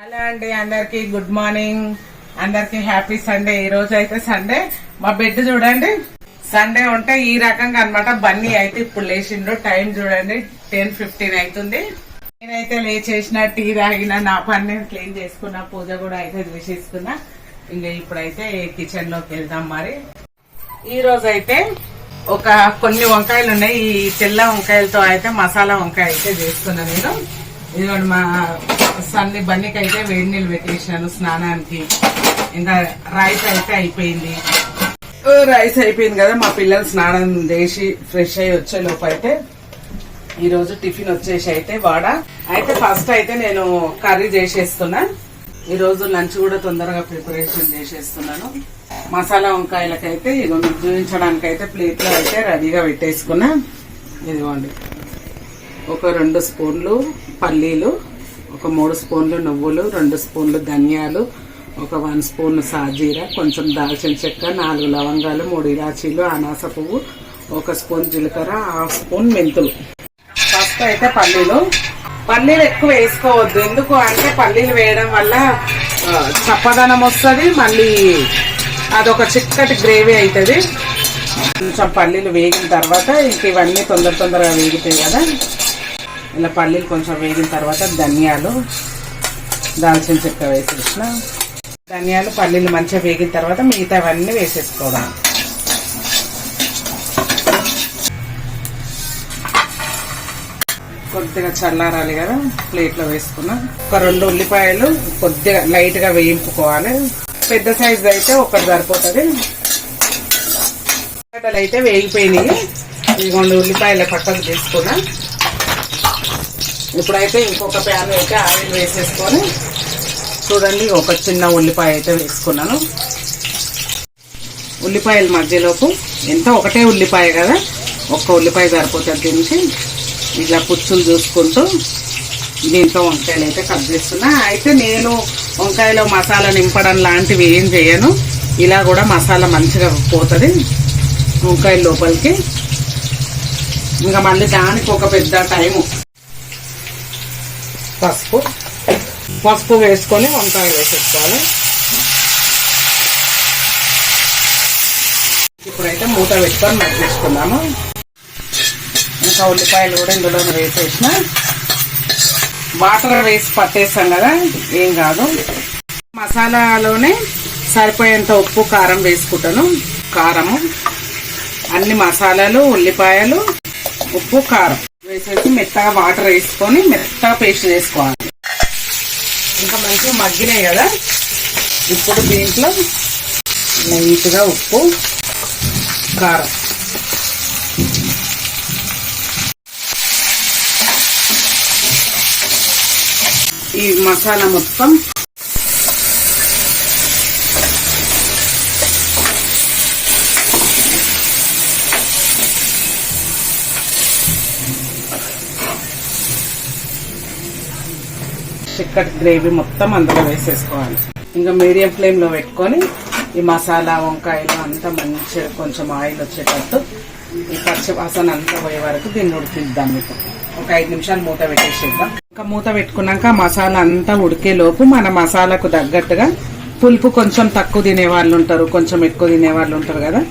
Hello అండి అందరికి good morning అందరికి హ్యాపీ సండే ఈ రోజు అయితే సండే మా బెడ్ చూడండి. సండే ఉంటే ఈ రకంగా అనమాట బన్నీ అయితే ఇప్పుడు లేచిండు టైం చూడండి. టెన్ ఫిఫ్టీన్ అవుతుంది నేనైతే లేచేసిన టీ తాగిన నా పని నేను క్లీన్ చేసుకున్నా పూజ కూడా అయితే చేసేసుకున్నా. ఇంకా ఇప్పుడైతే కిచెన్లోకి వెళ్దాం మరి. ఈ రోజు అయితే ఒక కొన్ని వంకాయలు ఉన్నాయి. ఈ తెల్ల వంకాయలతో అయితే మసాలా వంకాయ అయితే చేస్తున్నా నేను. ఇదిగోండి మా సన్ని బన్నీకి అయితే వేడి నీళ్ళు పెట్టేసినాను స్నానానికి. ఇంకా రైస్ అయితే అయిపోయింది. రైస్ అయిపోయింది కదా మా పిల్లలు స్నానం చేసి ఫ్రెష్ అయ్యి వచ్చే లోపు అయితే ఈ రోజు టిఫిన్ వచ్చేసి అయితే వాడ. అయితే ఫస్ట్ అయితే నేను కర్రీ చేసేస్తున్నా. ఈ రోజు లంచ్ కూడా తొందరగా ప్రిపరేషన్ చేసేస్తున్నాను. మసాలా వంకాయలకైతే ఇదిగోండి చూపించడానికి అయితే ప్లేట్లో అయితే రెడీగా పెట్టేసుకున్నా. ఇదిగోండి. ఒక రెండు స్పూన్లు పల్లీలు ఒక మూడు స్పూన్లు నువ్వులు రెండు స్పూన్లు ధనియాలు ఒక వన్ స్పూన్ సాజీర కొంచెం దాల్చిన చెక్క నాలుగు లవంగాలు మూడు ఇలాచీలు అనాస పువ్వు ఒక స్పూన్ జీలకర్ర హాఫ్ స్పూన్ మెంతులు. ఫస్ట్ అయితే పల్లీలు. పల్లీలు ఎక్కువ వేసుకోవద్దు. ఎందుకు అంటే పల్లీలు వేయడం వల్ల చప్పదనం వస్తుంది మళ్ళీ అదొక చిక్కటి గ్రేవీ అవుతుంది కొంచెం పల్లీలు వేగిన తర్వాత ఇంక ఇవన్నీ తొందర తొందరగా వేగుతాయి కదా. ఇలా పల్లీలు కొంచెం వేగిన తర్వాత ధనియాలు దాల్చిన చెక్క వేసేసిన. ధనియాలు పల్లీలు మంచిగా వేగిన తర్వాత మిగతావన్నీ వేసేసుకోవడం కొద్దిగా చల్లారాలి కదా ప్లేట్లో వేసుకున్నా. ఒక రెండు ఉల్లిపాయలు కొద్దిగా లైట్గా వేయింపుకోవాలి. పెద్ద సైజ్ అయితే ఒకటి సరిపోతుంది. ఉల్లిపాయలు అయితే వేగిపోయినాయి. ఇదిగోండి ఉల్లిపాయలు పక్కకు తీసుకున్నా. ఇప్పుడైతే ఇంకొక ప్యాన్ అయితే ఆయిల్ వేసేసుకొని చూడండి ఒక చిన్న ఉల్లిపాయ అయితే వేసుకున్నాను. ఉల్లిపాయల మధ్యలోపు ఎంత? ఒకటే ఉల్లిపాయ కదా? ఒక్క ఉల్లిపాయ సరిపోతుంది దీనికి ఇలా పుచ్చులు చూసుకుంటూ దీంట్లో వంకాయలు అయితే కట్ చేస్తున్నా. అయితే నేను వంకాయలో మసాలా నింపడం లాంటివి ఏం చేయను. ఇలా కూడా మసాలా మంచిగా పోతుంది వంకాయ లోపలికి. ఇంకా మళ్ళీ దానికి ఒక పెద్ద టైము. పసుపు. పసుపు వేసుకొని వంకాయలు వేసేసుకోవాలి. ఇప్పుడైతే మూత పెట్టుకొని మగ్గించుకున్నాము ఇంకా ఉల్లిపాయలు కూడా ఇందులో వేసేసిన. వాటర్ వేసి పట్టేస్తాం కదా ఏం కాదు. మసాలాలోనే సరిపోయేంత ఉప్పు కారం వేసుకుంటాను. కారము అన్ని మసాలాలు ఉల్లిపాయలు ఉప్పు కారం. వేసేసి మెత్తగా వాటర్ వేసుకొని మెత్తగా పేస్ట్ చేసుకోవాలి. ఇంకా మంచిగా మగ్గినాయి కదా? ఇప్పుడు దీంట్లో నీట్గా ఉప్పు కారం. ఈ మసాలా మొత్తం చిక్కటి గ్రేవీ మొత్తం అందులో వేసేసుకోవాలి. ఇంకా మీడియం ఫ్లేమ్లో పెట్టుకొని ఈ మసాలా వంకాయలు అంతా మంచిగా కొంచెం ఆయిల్ వచ్చేటట్టు ఈ పచ్చి వాసన అంతా పోయే వరకు దీన్ని ఉడికిద్దాం మీకు ఒక ఐదు నిమిషాలు మూత పెట్టేసేద్దాం. ఇంకా మూత పెట్టుకున్నాక మసాలా అంతా ఉడికే లోపు మన మసాలాకు తగ్గట్టుగా పులుపు కొంచెం తక్కువ తినే వాళ్ళు ఉంటారు కొంచెం ఎక్కువ తినే వాళ్ళు ఉంటారు కదా.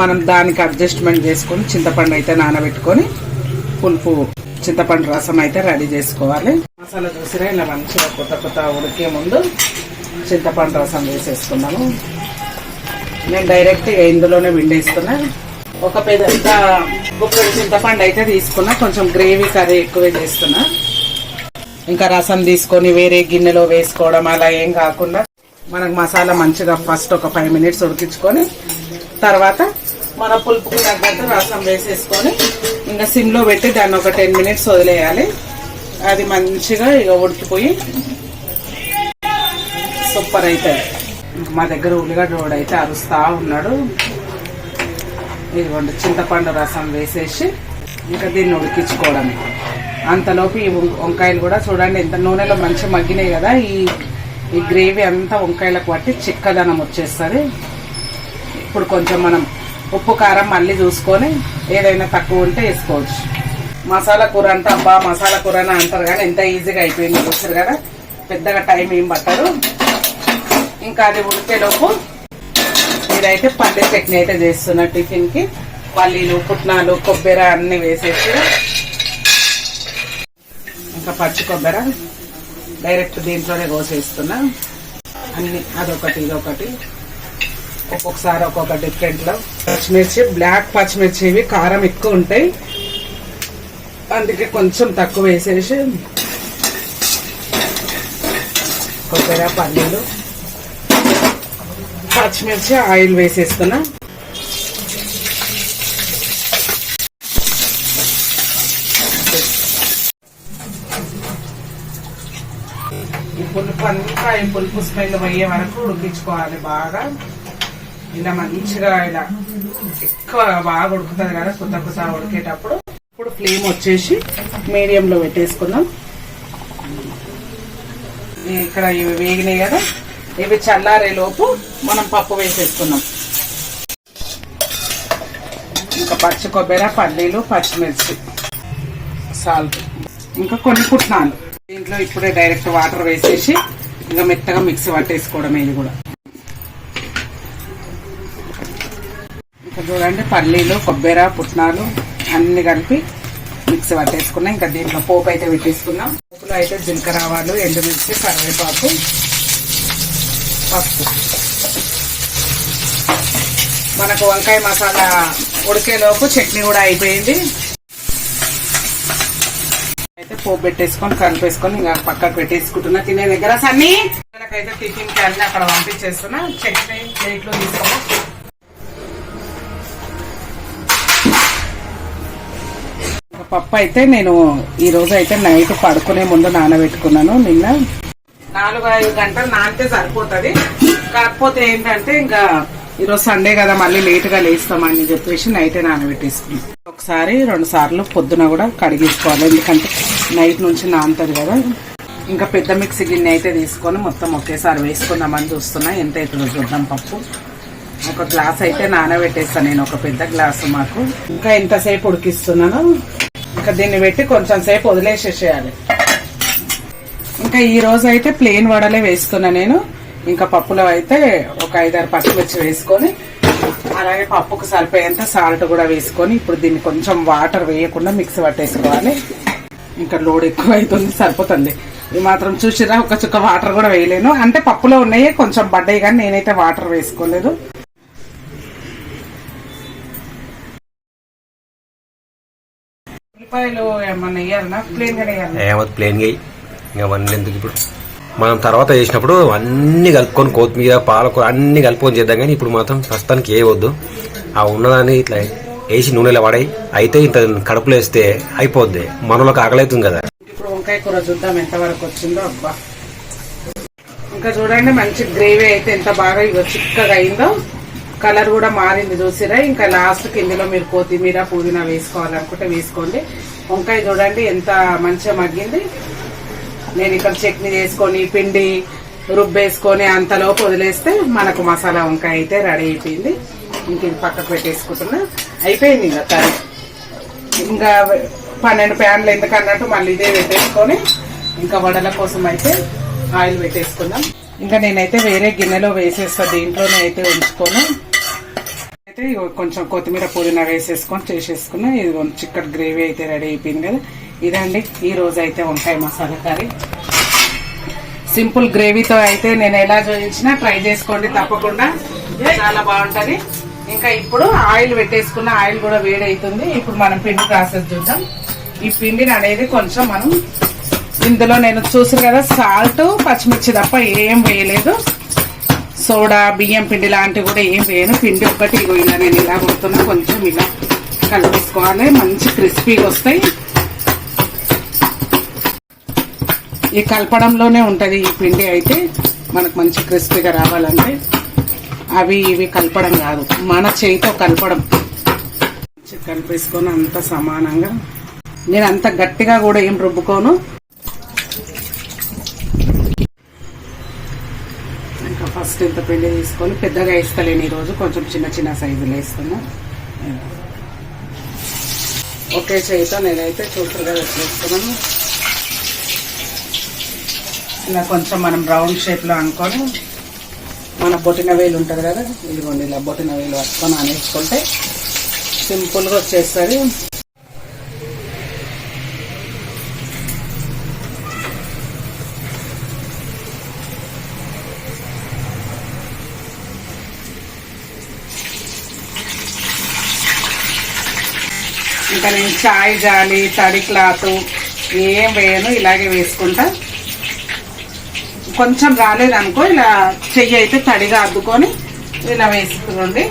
మనం దానికి అడ్జస్ట్మెంట్ చేసుకొని చింతపండు అయితే నానబెట్టుకొని పులుపు చింతపండు రసం అయితే రెడీ చేసుకోవాలి. మసాలా చూసిరా ఇలా మంచిగా కొత్త కొత్త ఉడికే ముందు చింతపండు రసం వేసేసుకున్నాము నేను డైరెక్ట్ ఇందులోనే విండేస్తున్నా ఒక పెద్ద గుప్పెడు చింతపండు అయితే తీసుకున్నా. కొంచెం గ్రేవీ కర్రీ ఎక్కువే చేస్తున్నా. ఇంకా రసం తీసుకొని వేరే గిన్నెలో వేసుకోవడం అలా ఏం కాకుండా మనకు మసాలా మంచిగా ఫస్ట్ ఒక ఫైవ్ మినిట్స్ ఉడికించుకొని తర్వాత మన పులుపుకు తగ్గట్టు రసం వేసేసుకొని ఇంకా సిమ్లో పెట్టి దాన్ని ఒక టెన్ మినిట్స్ వదిలేయాలి. అది మంచిగా ఇక ఉడికిపోయి సూపర్ అవుతుంది ఇంకా మా దగ్గర ఉల్లిగడ్డ రోడ్ అయితే అరుస్తా ఉన్నాడు. ఇదిగోండి చింతపండు రసం వేసేసి ఇంకా దీన్ని ఉడికించుకోవడం అంతలోపు ఈ వం- వంకాయలు కూడా చూడండి ఎంత నూనెలో మంచి మగ్గినాయి కదా ఈ ఈ గ్రేవీ అంతా వంకాయలకు పట్టి చిక్కదనం వచ్చేస్తుంది. ఇప్పుడు కొంచెం మనం ఉప్పు కారం మళ్ళీ చూసుకొని ఏదైనా తక్కువ ఉంటే వేసుకోవచ్చు. మసాలా కూర అంటే అబ్బా మసాలా కూర అని అంటారు కానీ ఎంత ఈజీగా అయిపోయింది చూసారు కదా? పెద్దగా టైం ఏం పట్టదు. ఇంకా అది ఉడికేలోపు ఇదైతే పల్లె చట్నీ అయితే చేస్తున్నా టిఫిన్కి. పల్లీలు పుట్నాలు కొబ్బరి అన్ని వేసేసి. ఇంకా పచ్చి కొబ్బరి డైరెక్ట్ దీంట్లోనే కోసేస్తున్నా. అన్ని అదొకటి ఇదొకటి. ఒక్కొక్కసారి ఒక్కొక్క డిఫరెంట్లో. పచ్చిమిర్చి బ్లాక్ పచ్చిమిర్చి ఇవి కారం ఎక్కువ ఉంటాయి. అందుకే కొంచెం తక్కువ వేసేసి కొబ్బరి పల్లీలు. పచ్చిమిర్చి ఆయిల్ వేసేస్తున్నా. ఈ పులుపు అంతా ఈ పులుపు స్మెల్ అయ్యే వరకు ఉడికించుకోవాలి బాగా. ఇలా మంచిగా ఇలా ఎక్కువ బాగా ఉడుకుతుంది కదా కొత్త కొత్త ఉడికేటప్పుడు. ఇప్పుడు ఫ్లేమ్ వచ్చేసి మీడియంలో పెట్టేసుకుందాం. ఇక్కడ ఇవి వేగినాయి కదా ఇవి చల్లారే లోపు మనం పప్పు వేసేసుకుందాం. ఇంకా పచ్చి కొబ్బరి పల్లీలు పచ్చిమిర్చి సాల్ట్ ఇంకా కొన్ని పుట్నాలు. దీంట్లో ఇప్పుడే డైరెక్ట్ వాటర్ వేసేసి ఇంకా మెత్తగా మిక్సీ పట్టేసుకోవడం ఇది కూడా. చూడండి పల్లీలు కొబ్బరి పుట్నాలు అన్ని కలిపి మిక్సీ పట్టేసుకున్నాం. ఇంకా దీంట్లో పోపు అయితే పెట్టేసుకున్నాం. పోపులో అయితే జీలకర్ర ఆవాలు ఎండుమిర్చి కరివేపాకు పప్పు మనకు వంకాయ మసాలా ఉడికేలోపు చట్నీ కూడా అయిపోయింది. అయితే పోపు పెట్టేసుకొని కలిపేసుకొని ఇంకా పక్కకు పెట్టేసుకుంటున్నా. తినే దగ్గర సన్నీ. అయితే టిఫిన్ క్యాన్ అన్ని అక్కడ పంపించేస్తున్నా. చట్నీ ప్లేట్లో తీసుకున్నా పప్పు అయితే నేను ఈ రోజు అయితే నైట్ పడుకునే ముందు నానబెట్టుకున్నాను. నిన్న నాలుగు ఐదు గంటలు నానితే సరిపోతుంది. కాకపోతే ఏంటంటే ఇంకా ఈరోజు సండే కదా మళ్ళీ లేట్గా లేస్తామని చెప్పేసి నైటే నానబెట్టేసుకున్నాం. ఒకసారి రెండు సార్లు పొద్దున కూడా కడిగేసుకోవాలి. ఎందుకంటే నైట్ నుంచి నానుతుంది కదా. ఇంకా పెద్ద మిక్సీ గిన్నె అయితే తీసుకొని మొత్తం ఒకేసారి వేసుకుందామని చూస్తున్నా. ఎంత అవుతుందో చూద్దాం పప్పు. ఒక గ్లాస్ అయితే నానబెట్టేస్తాను నేను ఒక పెద్ద గ్లాసు మాకు. ఇంకా ఎంతసేపు ఉడికిస్తున్నాను ఇంకా దీన్ని పెట్టి కొంచెం సేపు వదిలేసేసేయాలి. ఇంకా ఈ రోజు అయితే ప్లేన్ వడలే వేస్తున్నా నేను. ఇంకా పప్పులో అయితే ఒక ఐదారు పచ్చిమిర్చి వేసుకొని అలాగే పప్పుకు సరిపోయేంత సాల్ట్ కూడా వేసుకొని ఇప్పుడు దీన్ని కొంచెం వాటర్ వేయకుండా మిక్సీ పట్టేసుకోవాలి. ఇంకా లోడ్ ఎక్కువ అవుతుంది సరిపోతుంది. ఈ మాత్రం చూసిరా ఒక చుక్క వాటర్ కూడా వేయలేను. అంటే పప్పులో ఉన్నాయి కొంచెం పడ్డాయి కానీ నేనైతే వాటర్ వేసుకోలేదు. ఉల్లిపాయలు ఏమన్నా వేయాలన్నా ప్లేన్ ఏమవుతుంది గా ఇంకా అవన్నీ ఎందుకు ఇప్పుడు? మనం తర్వాత చేసినప్పుడు అన్ని కలుపుకొని కొత్తిమీర పాలకూర అన్ని కలుపుకొని చేద్దాం కానీ ఇప్పుడు మాత్రం ప్రస్తుతానికి ఏ వద్దు. ఆ ఉన్నదాన్ని ఇట్లా వేసి నూనెలో పడాయి. అయితే ఇంత కడుపులో వేస్తే అయిపోద్ది. మనలోకి ఆకలి అవుతుంది కదా. ఇప్పుడు వంకాయ కూర చూద్దాం ఎంత వరకు వచ్చిందో. అబ్బా. ఇంకా చూడండి మంచి గ్రేవీ అయితే ఎంత బాగా ఇగో చిక్కగా అయిందో. కలర్ కూడా మారింది చూసిరా? ఇంకా లాస్ట్కి ఇందులో మీరు కొత్తిమీర పుదీనా వేసుకోవాలనుకుంటే వేసుకోండి. వంకాయ చూడండి ఎంత మంచిగా మగ్గింది. నేను ఇక్కడ చట్నీ చేసుకొని పిండి రుబ్బేసుకొని అంతలోపు వదిలేస్తే మనకు మసాలా వంకాయ అయితే రెడీ అయిపోయింది. ఇంక ఇది పక్కకు పెట్టేసుకుంటున్నా. అయిపోయింది ఇంకా కర్రీ ఇంకా పన్నెండు ప్యాన్లు ఎందుకన్నట్టు మళ్ళీ ఇదే పెట్టేసుకొని ఇంకా వడల కోసం అయితే ఆయిల్ పెట్టేసుకుందాం. ఇంకా నేనైతే వేరే గిన్నెలో వేసేస్తా దీంట్లోనే అయితే ఉంచుకోను. అయితే కొంచెం కొత్తిమీర పుదీనా వేసేసుకొని చేసేసుకున్నా ఇది చిక్కటి గ్రేవీ అయితే రెడీ అయిపోయింది కదా. ఇదండి ఈ రోజు అయితే వంకాయ మసాలా కర్రీ. సింపుల్ గ్రేవీతో అయితే నేను ఎలా చూపించినా ట్రై చేసుకోండి తప్పకుండా. చాలా బాగుంటుంది. ఇంకా ఇప్పుడు ఆయిల్ పెట్టేసుకున్న ఆయిల్ కూడా వేడవుతుంది ఇప్పుడు మనం పిండి ప్రాసెస్ చూద్దాం. ఈ పిండిని అనేది కొంచెం మనం ఇందులో నేను చూసాను కదా సాల్ట్ పచ్చిమిర్చి తప్ప ఏం వేయలేదు. సోడా బియ్యం పిండి లాంటివి కూడా ఏం వేయను. పిండి ఒక్కటి ఇగో ఇలా నేను ఇలా కొడుతున్నా. కొంచెం ఇలా కలిపేసుకోవాలి. మంచి క్రిస్పీగా వస్తాయి. ఈ కలపడంలోనే ఉంటుంది ఈ పిండి అయితే. మనకు మంచి క్రిస్పీగా రావాలంటే అవి ఇవి కలపడం కాదు. మన చేయితో కలపడం. కలిపేసుకొని అంత సమానంగా. నేను అంత గట్టిగా కూడా ఏం రుబ్బుకోను ఇంకా ఫస్ట్ ఇంత పిండి తీసుకొని పెద్దగా వేస్తలేను ఈరోజు కొంచెం చిన్న చిన్న సైజులు వేస్తున్నా ఒకే చేయితో నేనైతే చూడరు కదా వేసుకున్నాను ఇలా కొంచెం మనం రౌండ్ షేప్లో అనుకొని మన బొటిన వేలు ఉంటుంది కదా ఇదిగోండి ఇలా బొటిన వేలు పట్టుకొని అనేసుకుంటే సింపుల్గా వచ్చేస్తుంది. ఇంకా నేను చాయ్ జాలి తడి క్లాత్ ఏం వేయను ఇలాగే వేసుకుంటా. కొంచెం రాలేదనుకో ఇలా చెయ్యి అయితే తడిగా అద్దుకొని ఇలా వేసుకోండి.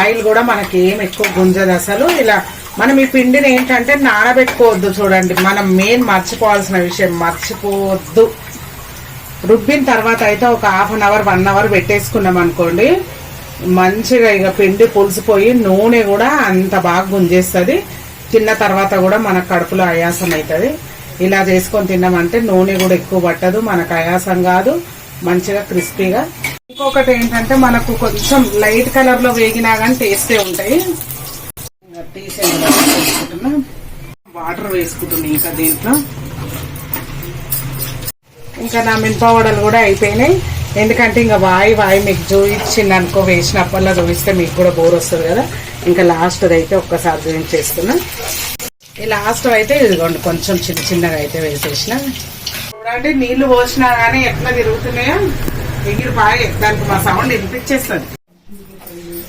ఆయిల్ కూడా మనకి ఏం ఎక్కువ గుంజదు అసలు. ఇలా మనం ఈ పిండిని ఏంటంటే నానబెట్టుకోవద్దు చూడండి. మనం మెయిన్ మర్చిపోవాల్సిన విషయం మర్చిపోవద్దు. రుబ్బిన తర్వాత అయితే ఒక half an hour one hour పెట్టేసుకున్నాం అనుకోండి మంచిగా ఇక పిండి పులిసిపోయి నూనె కూడా అంత బాగా గుంజేస్తుంది. తిన్న తర్వాత కూడా మన కడుపులో ఆయాసం అవుతుంది ఇలా చేసుకొని తిన్నామంటే నూనె కూడా ఎక్కువ పట్టదు మనకు ఆయాసం కాదు మంచిగా క్రిస్పీగా. ఇంకొకటి ఏంటంటే మనకు కొంచెం లైట్ కలర్లో వేగినా కానీ టేస్టే ఉంటాయి. వేసుకుంటున్నా. వాటర్ వేసుకుంటున్నా ఇంకా దీంట్లో. ఇంకా నా మినపవడలు కూడా అయిపోయినాయి. ఎందుకంటే ఇంకా వాయి వాయి మీకు చూపించింది అనుకో వేసినప్పల్లా చూపిస్తే మీకు కూడా బోర్ వస్తుంది కదా. ఇంకా లాస్ట్ అయితే ఒక్కసారి చేసుకున్నా ఈ లాస్ట్ అయితే ఇదిగోండి కొంచెం చిన్న చిన్నగా అయితే వేసేసిన. చూడండి నీళ్ళు పోసినా గానీ ఎట్లా తిరుగుతున్నాయో. ఎగిరి బాగా దానికి మా సౌండ్ వినిపించేస్తుంది.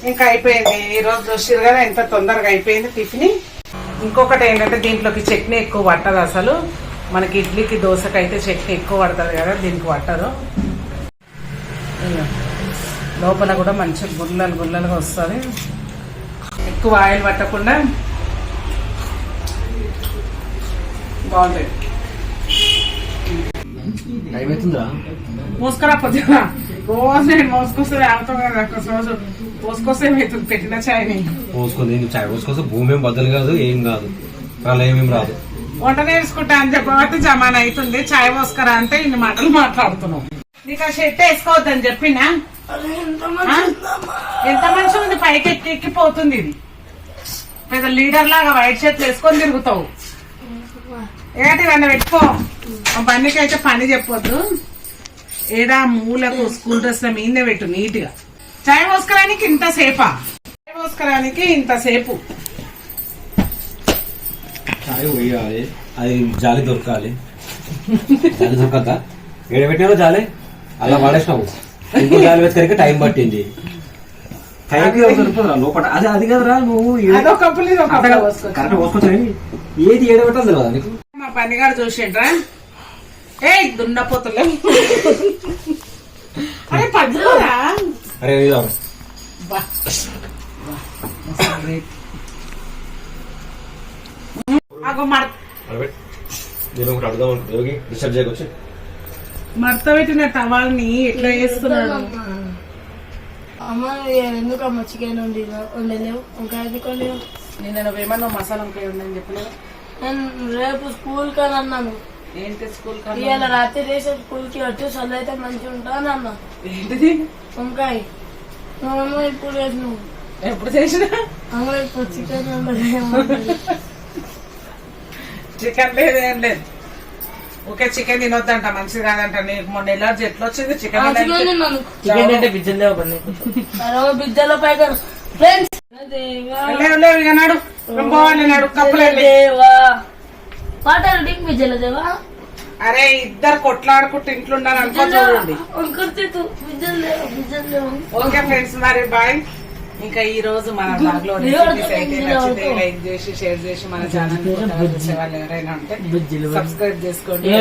ఇంకా అయిపోయింది. ఈ రోజు చూసారు కదా ఎంత తొందరగా అయిపోయింది టిఫిన్. ఇంకొకటి ఏంటంటే దీంట్లోకి చట్నీ ఎక్కువ పట్టదు అసలు. మనకి ఇడ్లీకి దోశకి అయితే చట్నీ ఎక్కువ పడుతుంది కదా దీనికి పట్టదు. లోపల కూడా మంచి గుల్లలు గుల్లలుగా వస్తుంది. ఎక్కువ ఆయిల్ పట్టకుండా అవుతుందా మోసుకురా పొద్దున. రోజు నేను మోసుకొస్తే ఆగుతాం కదా రోజు. మోసుకొస్తే ఏమవుతుంది పెట్టిన చాయ్ని. పోసుకుంది చాయ్ పోసుకొస్తే భూమి ఏం బద్దలు కాదు ఏం కాదు. ప్రళయం ఏం రాదు. వంట నేర్చుకుంటా అని చెప్పబట్టి జమాన్ అవుతుంది. చాయ్ పోసుకరా అంటే ఇన్ని మాటలు మాట్లాడుతున్నావు నీకు ఆ షర్ట్ వేసుకోవద్దని చెప్పినా? ఎంత మంచిగా ఉంది? పైకి ఎక్కి ఎక్కిపోతుంది ఇది. పెద్ద లీడర్ లాగా వైట్ షర్ట్లు వేసుకొని తిరుగుతావు. ఏంటి నన్ను పెట్టుకో. మా అయితే పని చెప్పొద్దు. ఏడా మూలకు స్కూల్ డ్రెస్ మీదే పెట్టు నీట్గా చాయ్ పోసుకోవడానికి ఇంత సేపా? చాయ్ పోసుకరానికి ఇంతసేపు చాయ్ పోయాలి. అది జాలి దొరకాలి. జాలి దొరకద్దా ఏడ జాలి? అలా పడేసినావు ఇంకో జాలి వెతకరికి టైం పట్టింది. టైంకి సరిపోదా లోపల. అది అది కదరా నువ్వు. కరెక్ట్ పోసుకోవచ్చు ఏది ఏడ పెట్టాలి తెలియదా నీకు? మా పనిగాడు చూసిండ్రా. ఏ దున్నపోతులే. అరే పద్దురా అరే. నేను ఒకటి అడుగుదాం. యోగి డిస్టర్బ్ చేయకొచ్చి మడత పెట్టిన టవాల్ని ఎట్లా చేస్తున్నాడు అమ్మ ఎందుకమ్మ చికెన్ వండి వండలేవు? ఇంకా ఎందుకు వండినావు? నిన్న నువ్వేమన్నా మసాలా వంకాయ ఉందని చెప్పలేదు? నేను రేపు స్కూల్ కని అన్నాను. ఏంటి స్కూల్ ఇవాళ రాత్రి రేసే స్కూల్కి వచ్చి సొల్లు అయితే మంచిగా ఉంటా అని అన్నా. ఏంటిది? వంకాయ. నువ్వేమో ఇప్పుడు వేసి నువ్వు ఎప్పుడు చేసినా? అమ్మ ఇప్పుడు చికెన్ వండలేము చికెన్ లేదు ఏం లేదు. ఓకే చికెన్ తినొద్దంట మంచిది కాదంట. నీకు మొన్న ఎలర్జీ ఎట్లా వచ్చింది చికెన్ చికెన్ అంటే అరవ బిద్దల పైగా ఫ్రెండ్స్ దేవా లేవు లేవు ఇక నాడు. పోవాలి నాడు కప్పులండి దేవా. వాటర్ డింక్ బిజ్జల దేవా? అరే ఇద్దరు కొట్లాడుకుంటూ ఇంట్లో ఉన్నారు అనుకో చూడండి. బిజ్జలు బిజ్జలు ఓకే ఫ్రెండ్స్ మరి బాయ్. ఇంకా ఈ రోజు మన బ్లాగ్లో రెసిపీస్ అయితే నచ్చితే లైక్ చేసి షేర్ చేసి మన ఛానల్ చూసే వాళ్ళు ఎవరైనా ఉంటే సబ్స్క్రైబ్ చేసుకోండి!